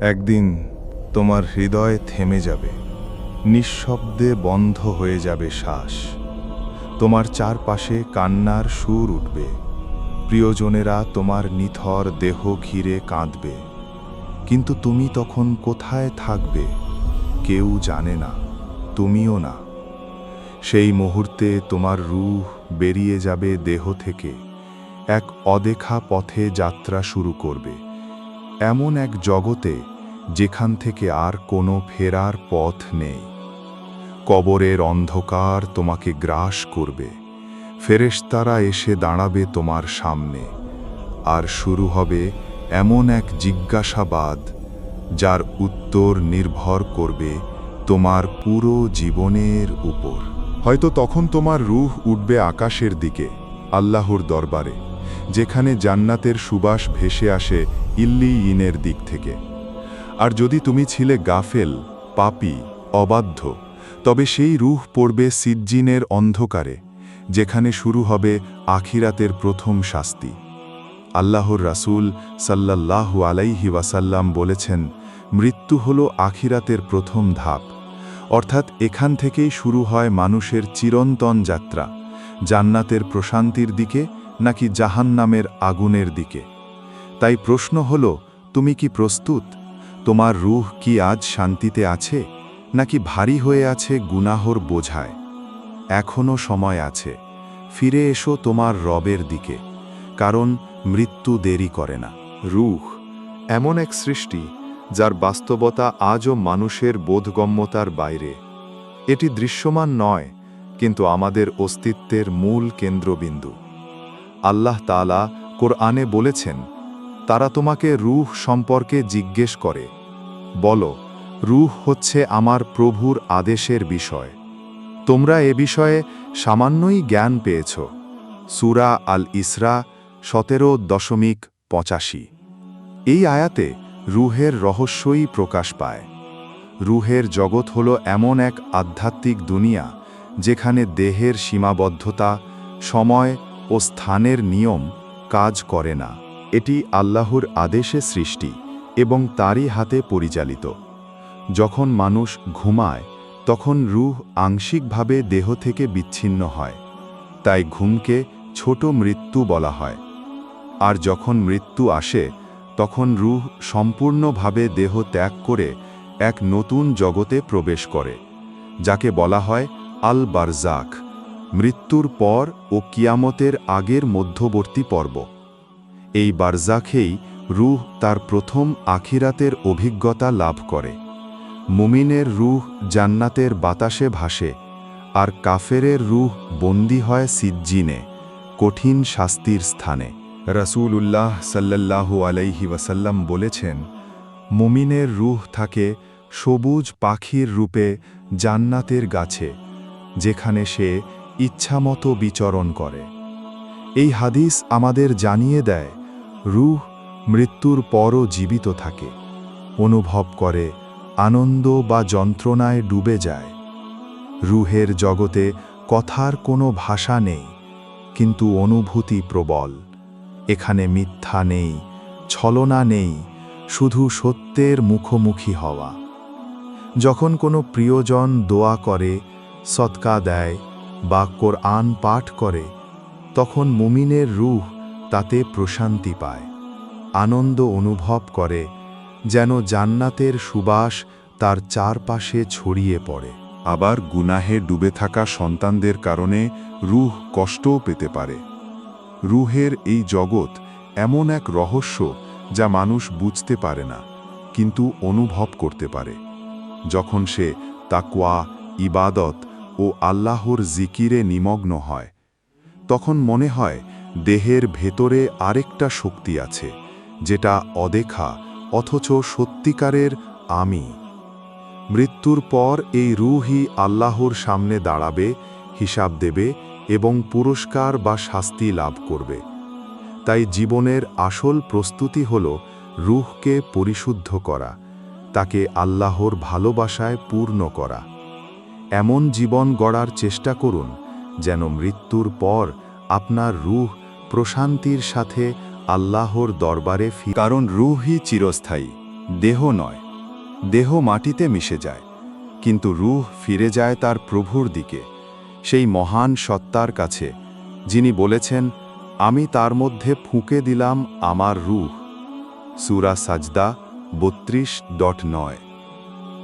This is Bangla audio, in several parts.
একদিন তোমার হৃদয় থেমে যাবে, নিঃশব্দে বন্ধ হয়ে যাবে শ্বাস। তোমার চারপাশে কান্নার সুর উঠবে, প্রিয়জনেরা তোমার নিথর দেহ ঘিরে কাঁদবে। কিন্তু তুমি তখন কোথায় থাকবে, কেউ জানে না, তুমিও না। সেই মুহূর্তে তোমার রুহ বেরিয়ে যাবে দেহ থেকে, এক অদেখা পথে যাত্রা শুরু করবে। এমন এক জগতে যেখান থেকে আর কোনো ফেরার পথ নেই। কবরের অন্ধকার তোমাকে গ্রাস করবে। ফেরেশতারা এসে দাঁড়াবে তোমার সামনে। আর শুরু হবে এমন এক জিজ্ঞাসাবাদ, যার উত্তর নির্ভর করবে তোমার পুরো জীবনের উপর। হয়তো তখন তোমার রুহ উঠবে আকাশের দিকে, আল্লাহর দরবারে। যেখানে জান্নাতের সুবাস ভেসে আসে ইল্লি ইনের দিক থেকে। আর যদি তুমি ছিলে গাফেল, পাপি, অবাধ্য, তবে সেই রুহ পড়বে সিজ্জিনের অন্ধকারে, যেখানে শুরু হবে আখিরাতের প্রথম শাস্তি। আল্লাহর রাসূল সাল্লাল্লাহু আলাইহি ওয়াসাল্লাম বলেছেন, মৃত্যু হল আখিরাতের প্রথম ধাপ। অর্থাৎ এখান থেকেই শুরু হয় মানুষের চিরন্তন যাত্রা, জান্নাতের প্রশান্তির দিকে নাকি জাহান্নামের আগুনের দিকে? তাই প্রশ্ন হল, তুমি কি প্রস্তুত? তোমার রুহ কি আজ শান্তিতে আছে, নাকি ভারী হয়ে আছে গুনাহর বোঝায়? এখনও সময় আছে। ফিরে এসো তোমার রবের দিকে, কারণ মৃত্যু দেরি করে না। রুহ, এমন এক সৃষ্টি, যার বাস্তবতা আজও মানুষের বোধগম্যতার বাইরে। এটি দৃশ্যমান নয়, কিন্তু আমাদের অস্তিত্বের মূল কেন্দ্রবিন্দু। আল্লাহ তালা কোরআনে বলেছেন, তারা তোমাকে রুহ সম্পর্কে জিজ্ঞেস করে। বলো, রুহ হচ্ছে আমার প্রভুর আদেশের বিষয়। তোমরা এ বিষয়ে সামান্যই জ্ঞান পেয়েছ। সুরা আল ইসরা সতেরো দশমিক পঁচাশি। এই আয়াতে রুহের রহস্যই প্রকাশ পায়। রুহের জগৎ হল এমন এক আধ্যাত্মিক দুনিয়া, যেখানে দেহের সীমাবদ্ধতা, সময় ও স্থানের নিয়ম কাজ করে না। এটি আল্লাহর আদেশে সৃষ্টি এবং তারই হাতে পরিচালিত। যখন মানুষ ঘুমায়, তখন রুহ আংশিকভাবে দেহ থেকে বিচ্ছিন্ন হয়। তাই ঘুমকে ছোট মৃত্যু বলা হয়। আর যখন মৃত্যু আসে, তখন রুহ সম্পূর্ণভাবে দেহ ত্যাগ করে এক নতুন জগতে প্রবেশ করে, যাকে বলা হয় আল বারজাক মৃত্যুর পর ও কিয়ামতের আগের মধ্যবর্তী পর্ব। এই বারজাখেই রুহ তার প্রথম আখিরাতের অভিজ্ঞতা লাভ করে। মুমিনের রুহ জান্নাতের বাতাসে ভাসে, আর কাফেরের রুহ বন্দী হয় সিজ্জিনে, কঠিন শাস্তির স্থানে। রসুল উল্লাহ সাল্লাল্লাহু আলাইহি ওয়াসাল্লাম বলেছেন, মুমিনের রুহ থাকে সবুজ পাখির রূপে জান্নাতের গাছে, যেখানে সে ইচ্ছামতো বিচরণ করে। এই হাদিস আমাদের জানিয়ে দেয়, রুহ মৃত্যুর পরও জীবিত থাকে, অনুভব করে, আনন্দ বা যন্ত্রণায় ডুবে যায়। রুহের জগতে কথার কোনো ভাষা নেই, কিন্তু অনুভূতি প্রবল। এখানে মিথ্যা নেই, ছলনা নেই, শুধু সত্যের মুখোমুখি হওয়া। যখন কোনো প্রিয়জন দোয়া করে, সৎকা দেয় বা কোরআন পাঠ করে, তখন মুমিনের রুহ তাতে প্রশান্তি পায়, আনন্দ অনুভব করে, যেন জান্নাতের সুবাস তার চারপাশে ছড়িয়ে পড়ে। আবার গুনাহে ডুবে থাকা সন্তানদের কারণে রুহ কষ্টও পেতে পারে। রুহের এই জগৎ এমন এক রহস্য যা মানুষ বুঝতে পারে না, কিন্তু অনুভব করতে পারে। যখন সে তাকওয়া, ইবাদত ও আল্লাহর জিকিরে নিমগ্ন হয়। তখন মনে হয়, দেহের ভেতরে আরেকটা শক্তি আছে, যেটা অদেখা অথচ সত্যিকারের আমি। মৃত্যুর পর এই রুহই আল্লাহর সামনে দাঁড়াবে, হিসাব দেবে এবং পুরস্কার বা শাস্তি লাভ করবে। তাই জীবনের আসল প্রস্তুতি হল রুহকে পরিশুদ্ধ করা, তাকে আল্লাহর ভালোবাসায় পূর্ণ করা। এমন জীবন গড়ার চেষ্টা করুন, যেন মৃত্যুর পর আপনার রুহ প্রশান্তির সাথে আল্লাহর দরবারে ফি কারণ রুহই চিরস্থায়ী, দেহ নয়, দেহ মাটিতে মিশে যায়, কিন্তু রুহ ফিরে যায় তার প্রভুর দিকে, সেই মহান সত্তার কাছে, যিনি বলেছেন, আমি তার মধ্যে ফুঁকে দিলাম আমার রুহ। সুরা সাজদা বত্রিশ ডট নয়।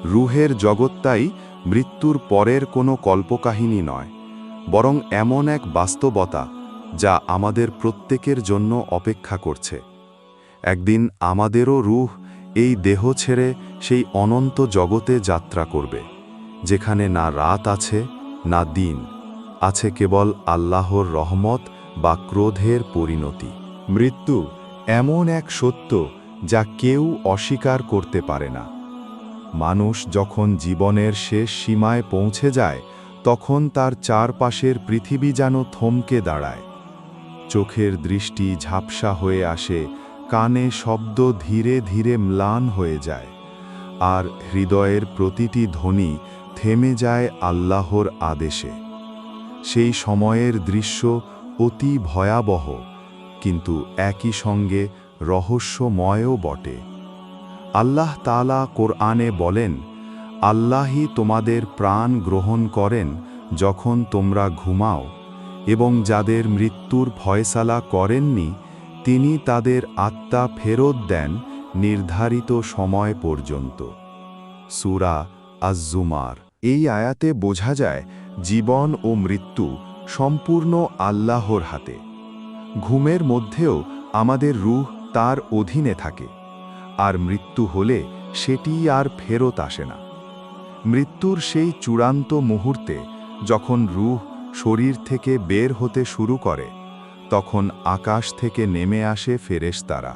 রুহের জগৎটাই মৃত্যুর পরের কোনো কল্পকাহিনী নয়, বরং এমন এক বাস্তবতা যা আমাদের প্রত্যেকের জন্য অপেক্ষা করছে। একদিন আমাদেরও রুহ এই দেহ ছেড়ে সেই অনন্ত জগতে যাত্রা করবে, যেখানে না রাত আছে, না দিন, আছে কেবল আল্লাহর রহমত বা ক্রোধের পরিণতি। মৃত্যু এমন এক সত্য যা কেউ অস্বীকার করতে পারে না। মানুষ যখন জীবনের শেষ সীমায় পৌঁছে যায়, তখন তার চারপাশের পৃথিবী যেন থমকে দাঁড়ায়। চোখের দৃষ্টি ঝাপসা হয়ে আসে, কানে শব্দ ধীরে ধীরে ম্লান হয়ে যায়, আর হৃদয়ের প্রতিটি ধ্বনি থেমে যায় আল্লাহর আদেশে। সেই সময়ের দৃশ্য অতি ভয়াবহ, কিন্তু একই সঙ্গে রহস্যময়ও বটে। আল্লাহ তালা কোরআনে বলেন, আল্লাহই তোমাদের প্রাণ গ্রহণ করেন যখন তোমরা ঘুমাও, এবং যাদের মৃত্যুর ফয়সালা করেননি, তিনি তাদের আত্মা ফেরত দেন নির্ধারিত সময় পর্যন্ত। সুরা আজ্জুমার। এই আয়াতে বোঝা যায়, জীবন ও মৃত্যু সম্পূর্ণ আল্লাহর হাতে। ঘুমের মধ্যেও আমাদের রুহ তার অধীনে থাকে। আর মৃত্যু হলে সেটি আর ফেরত আসে না। মৃত্যুর সেই চূড়ান্ত মুহূর্তে যখন রুহ শরীর থেকে বের হতে শুরু করে, তখন আকাশ থেকে নেমে আসে ফেরেশতারা।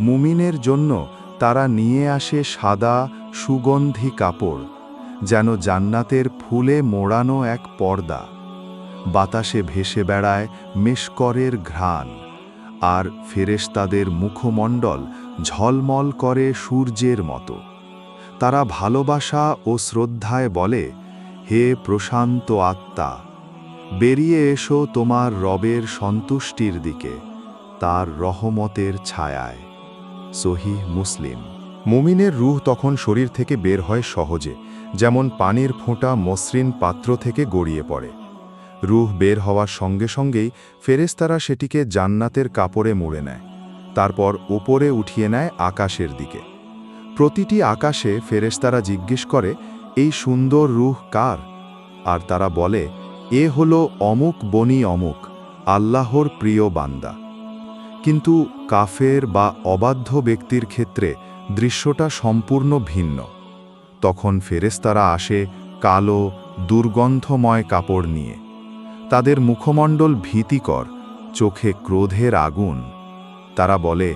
মুমিনের জন্য তারা নিয়ে আসে সাদা, সুগন্ধি কাপড়, যেন জান্নাতের ফুলে মোড়ানো এক পর্দা। বাতাসে ভেসে বেড়ায় মেশকরের ঘ্রাণ, আর ফেরেশতাদের মুখমণ্ডল ঝলমল করে সূর্যের মতো। তারা ভালোবাসা ও শ্রদ্ধায় বলে, হে প্রশান্ত আত্মা, বেরিয়ে এসো তোমার রবের সন্তুষ্টির দিকে, তার রহমতের ছায়ায়। সহি মুসলিম। মুমিনের রুহ তখন শরীর থেকে বের হয় সহজে, যেমন পানির ফোঁটা মসৃণ পাত্র থেকে গড়িয়ে পড়ে। রুহ বের হওয়ার সঙ্গে সঙ্গেই ফেরেস্তারা সেটিকে জান্নাতের কাপড়ে মুড়ে নেয়। তারপর ওপরে উঠিয়ে নেয় আকাশের দিকে। প্রতিটি আকাশে ফেরেস্তারা জিজ্ঞেস করে, এই সুন্দর রুহ কার? আর তারা বলে, এ হলো অমুক বনি অমুক, আল্লাহর প্রিয় বান্দা। কিন্তু কাফের বা অবাধ্য ব্যক্তির ক্ষেত্রে দৃশ্যটা সম্পূর্ণ ভিন্ন। তখন ফেরেস্তারা আসে কালো, দুর্গন্ধময় কাপড় নিয়ে। তাদের মুখমণ্ডল ভীতিকর, চোখে ক্রোধের আগুন। তারা বলে,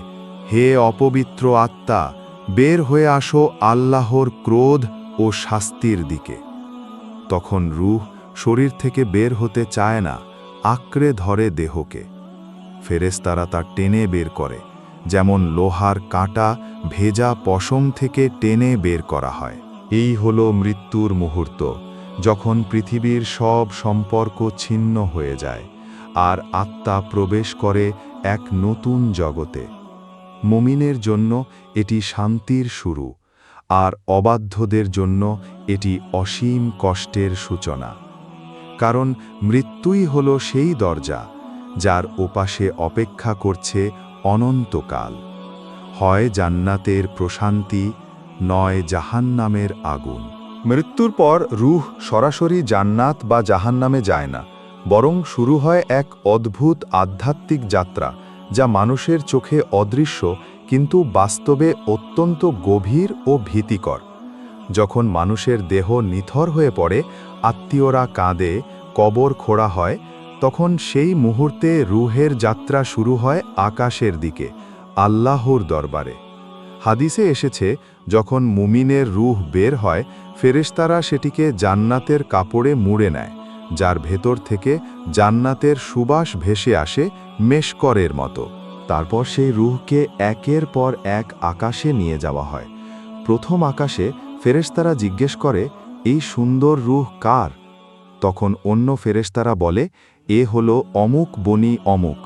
হে অপবিত্র আত্মা, বের হয়ে আসো আল্লাহর ক্রোধ ও শাস্তির দিকে। তখন রুহ শরীর থেকে বের হতে চায় না, আঁকড়ে ধরে দেহকে। ফেরেস্তারা তা টেনে বের করে, যেমন লোহার কাঁটা ভেজা পশম থেকে টেনে বের করা হয়। এই হল মৃত্যুর মুহূর্ত, যখন পৃথিবীর সব সম্পর্ক ছিন্ন হয়ে যায়, আর আত্মা প্রবেশ করে এক নতুন জগতে। মুমিনের জন্য এটি শান্তির শুরু, আর অবাধ্যদের জন্য এটি অসীম কষ্টের সূচনা। কারণ মৃত্যুই হল সেই দরজা, যার ওপাশে অপেক্ষা করছে অনন্তকাল। হয় জান্নাতের প্রশান্তি, নয় জাহান্নামের আগুন। মৃত্যুর পর রুহ সরাসরি জান্নাত বা জাহান্নামে যায় না। বরং শুরু হয় এক অদ্ভুত আধ্যাত্মিক যাত্রা, যা মানুষের চোখে অদৃশ্য, কিন্তু বাস্তবে অত্যন্ত গভীর ও ভীতিকর। যখন মানুষের দেহ নিথর হয়ে পড়ে, আত্মীয়রা কাঁদে, কবর খোড়া হয়, তখন সেই মুহূর্তে রুহের যাত্রা শুরু হয় আকাশের দিকে, আল্লাহর দরবারে। হাদিসে এসেছে, যখন মুমিনের রুহ বের হয়, ফেরেশতারা সেটিকে জান্নাতের কাপড়ে মুড়ে নেয়। যার ভেতর থেকে জান্নাতের সুবাস ভেসে আসে মেশকরের মতো। তারপর সেই রুহকে একের পর এক আকাশে নিয়ে যাওয়া হয়। প্রথম আকাশে ফেরেশতারা জিজ্ঞেস করে, এই সুন্দর রুহ কার? তখন অন্য ফেরেশতারা বলে, এ হল অমুক বনি অমুক,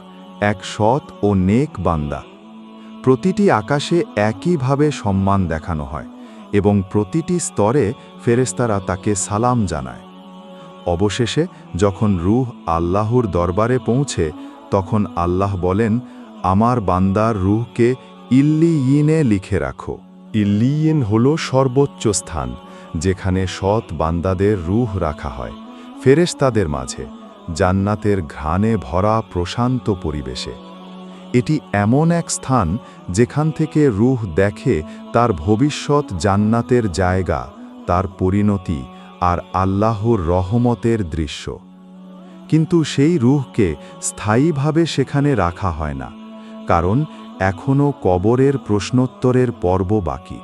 এক সৎ ও নেক বান্দা। প্রতিটি আকাশে একইভাবে সম্মান দেখানো হয় এবং প্রতিটি স্তরে ফেরেস্তারা তাকে সালাম জানায়। অবশেষে যখন রুহ আল্লাহর দরবারে পৌঁছে, তখন আল্লাহ বলেন, আমার বান্দার রূহকে ইল্লিয়িনে লিখে রাখো। ইল্লিয়িন হল সর্বোচ্চ স্থান, যেখানে সৎ বান্দাদের রুহ রাখা হয়, ফেরেশতাদের মাঝে, জান্নাতের ঘ্রাণে ভরা প্রশান্ত পরিবেশে। এটি এমন এক স্থান, যেখান থেকে রুহ দেখে তার ভবিষ্যৎ জান্নাতের জায়গা, তার পরিণতি আর আল্লাহর রহমতের দৃশ্য। কিন্তু সেই রুহকে স্থায়ীভাবে সেখানে রাখা হয় না, কারণ এখনও কবরের প্রশ্নোত্তরের পর্ব বাকি।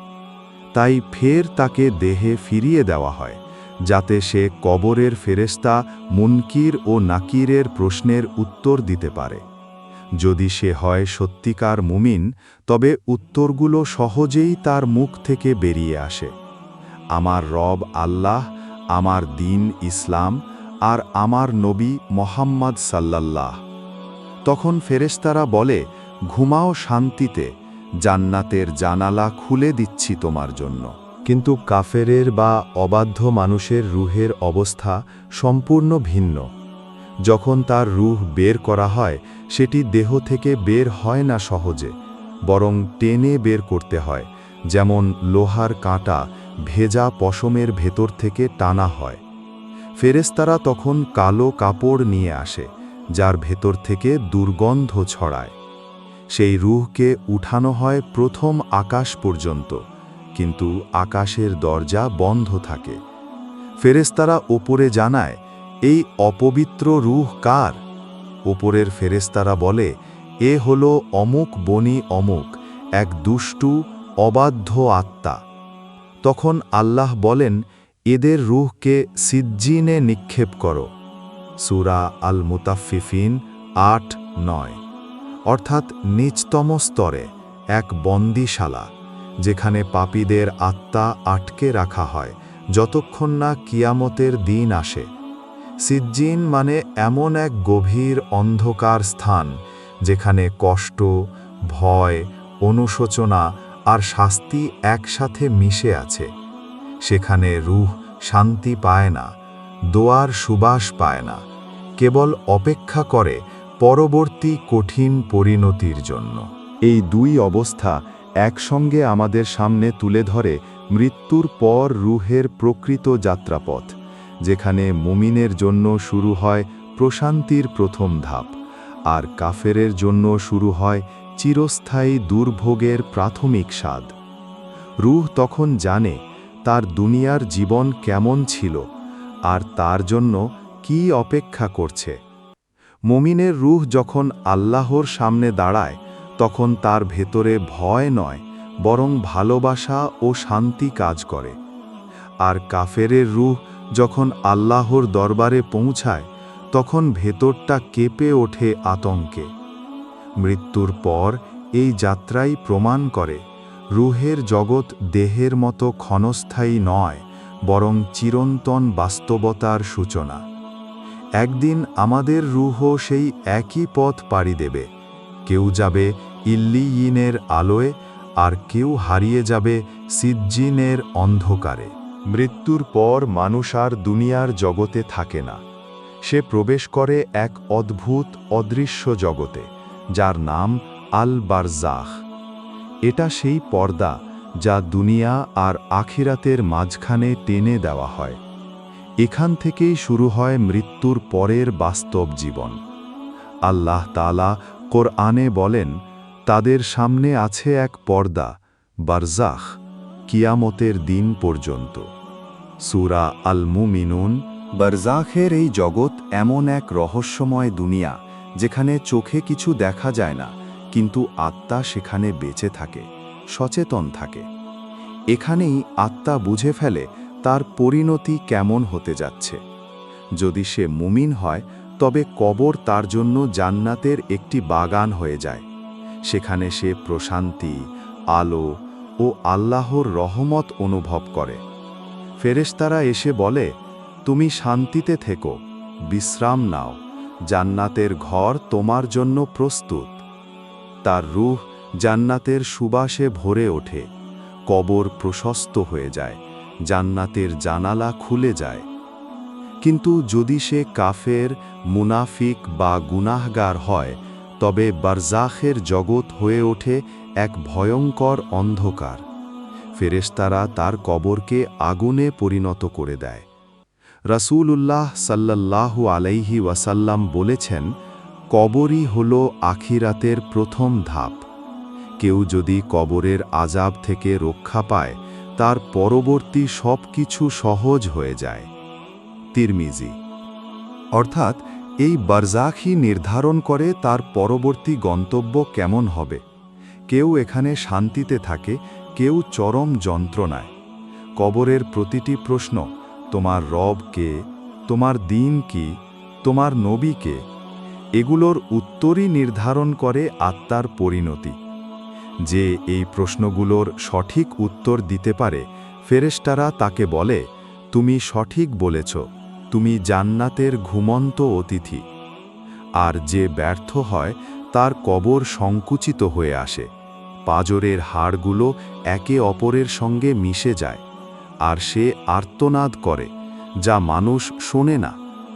তাই ফের তাকে দেহে ফিরিয়ে দেওয়া হয়, যাতে সে কবরের ফেরেস্তা মুনকির ও নাকিরের প্রশ্নের উত্তর দিতে পারে। যদি সে হয় সত্যিকার মুমিন, তবে উত্তরগুলো সহজেই তার মুখ থেকে বেরিয়ে আসে। আমার রব আল্লাহ আমার দিন ইসলাম আর আমার নবী মোহাম্মদ সাল্লাল্লাহ। তখন ফেরেশতারা বলে, ঘুমাও শান্তিতে, জান্নাতের জানালা খুলে দিচ্ছি তোমার জন্য। কিন্তু কাফেরের বা অবাধ্য মানুষের রুহের অবস্থা সম্পূর্ণ ভিন্ন। যখন তার রুহ বের করা হয়, সেটি দেহ থেকে বের হয় না সহজে, বরং টেনে বের করতে হয়, যেমন লোহার কাঁটা ভেজা পশমের ভেতর থেকে টানা হয়। ফেরেস্তারা তখন কালো কাপড় নিয়ে আসে, যার ভেতর থেকে দুর্গন্ধ ছড়ায়। সেই রুহকে উঠানো হয় প্রথম আকাশ পর্যন্ত, কিন্তু আকাশের দরজা বন্ধ থাকে। ফেরেস্তারা ওপরে জানায়, এই অপবিত্র রুহ কার? ওপরের ফেরেস্তারা বলে, এ হল অমুক বনি অমুক, এক দুষ্টু, অবাধ্য আত্মা। তখন আল্লাহ বলেন, এদের রুহকে সিজ্জিনে নিক্ষেপ করো। সুরা আল মুতাফিফিন আট, নয়। অর্থাৎ নিচতম স্তরে এক বন্দিশালা, যেখানে পাপীদের আত্মা আটকে রাখা হয় যতক্ষণ না কিয়ামতের দিন আসে। সিজ্জিন মানে এমন এক গভীর অন্ধকার স্থান, যেখানে কষ্ট, ভয়, অনুশোচনা আর শাস্তি একসাথে মিশে আছে। সেখানে রুহ শান্তি পায় না, দোয়ার সুবাস পায় না, কেবল অপেক্ষা করে পরবর্তী কঠিন পরিণতির জন্য। এই দুই অবস্থা একসঙ্গে আমাদের সামনে তুলে ধরে মৃত্যুর পর রুহের প্রকৃত যাত্রাপথ, যেখানে মুমিনের জন্য শুরু হয় প্রশান্তির প্রথম ধাপ, আর কাফেরের জন্য শুরু হয় চিরস্থায়ী দুর্ভোগের প্রাথমিক স্বাদ। রুহ তখন জানে তার দুনিয়ার জীবন কেমন ছিল আর তার জন্য কি অপেক্ষা করছে। মমিনের রুহ যখন আল্লাহর সামনে দাঁড়ায়, তখন তার ভেতরে ভয় নয়, বরং ভালোবাসা ও শান্তি কাজ করে। আর কাফেরের রুহ যখন আল্লাহর দরবারে পৌঁছায়, তখন ভেতরটা কেঁপে ওঠে আতঙ্কে। মৃত্যুর পর এই যাত্রাই প্রমাণ করে, রুহের জগৎ দেহের মতো ক্ষণস্থায়ী নয়, বরং চিরন্তন বাস্তবতার সূচনা। একদিন আমাদের রুহও সেই একই পথ পাড়ি দেবে, কেউ যাবে ইল্লিয়িনের আলোয়, আর কেউ হারিয়ে যাবে সিজ্জিনের অন্ধকারে। মৃত্যুর পর মানুষ আর দুনিয়ার জগতে থাকে না, সে প্রবেশ করে এক অদ্ভুত অদৃশ্য জগতে। যার নাম আল বারজাহ এটা সেই পর্দা যা দুনিয়া আর আখিরাতের মাঝখানে টেনে দেওয়া হয়। এখান থেকেই শুরু হয় মৃত্যুর পরের বাস্তব জীবন। আল্লাহ তালা কোরআনে বলেন, তাদের সামনে আছে এক পর্দা বারজাখ কিয়ামতের দিন পর্যন্ত। সুরা আল মুমিনুন বারজাখের এই জগৎ এমন এক রহস্যময় দুনিয়া যেখানে চোখে কিছু দেখা যায় না, কিন্তু আত্মা সেখানে বেঁচে থাকে, সচেতন থাকে। এখানেই আত্মা বুঝে ফেলে তার পরিণতি কেমন হতে যাচ্ছে। যদি সে মুমিন হয়, তবে কবর তার জন্য জান্নাতের একটি বাগান হয়ে যায়। সেখানে সে প্রশান্তি, আলো ও আল্লাহর রহমত অনুভব করে। ফেরেশতারা এসে বলে, তুমি শান্তিতে থেকো, বিশ্রাম নাও। জান্নাতের ঘর তোমার জন্য প্রস্তুত। তার রুহ জান্নাতের সুবাসে ভরে ওঠে। কবর প্রশস্ত হয়ে যায়। জান্নাতের জানালা খুলে যায়। কিন্তু যদি সে কাফের, মুনাফিক বা গুনাহগার হয়, তবে বারজাখের জগৎ হয়ে ওঠে এক ভয়ঙ্কর অন্ধকার। ফেরেশতারা তার কবরকে আগুনে পরিণত করে দেয়। রাসূলুল্লাহ সাল্লাল্লাহু আলাইহি ওয়াসাল্লাম বলেছেন, কবরই হল আখিরাতের প্রথম ধাপ। কেউ যদি কবরের আজাব থেকে রক্ষা পায়, তার পরবর্তী সব কিছু সহজ হয়ে যায়। তিরমিজি। অর্থাৎ, এই বারজাখই নির্ধারণ করে তার পরবর্তী গন্তব্য কেমন হবে। কেউ এখানে শান্তিতে থাকে, কেউ চরম যন্ত্রণায়। কবরের প্রতিটি প্রশ্ন তোমার রব কে তোমার দিন কি তোমার নবী কে এগুলোর উত্তরই নির্ধারণ করে আত্মার পরিণতি। যে এই প্রশ্নগুলোর সঠিক উত্তর দিতে পারে, ফেরেশতারা তাকে বলে, তুমি সঠিক বলেছ, তুমি জান্নাতের ঘুমন্ত অতিথি। আর যে ব্যর্থ হয়, তার কবর সংকুচিত হয়ে আসে। পাজরের হাড়গুলো একে অপরের সঙ্গে মিশে যায়। আর সে আর্তনাদ করে যা মানুষ শোনে না।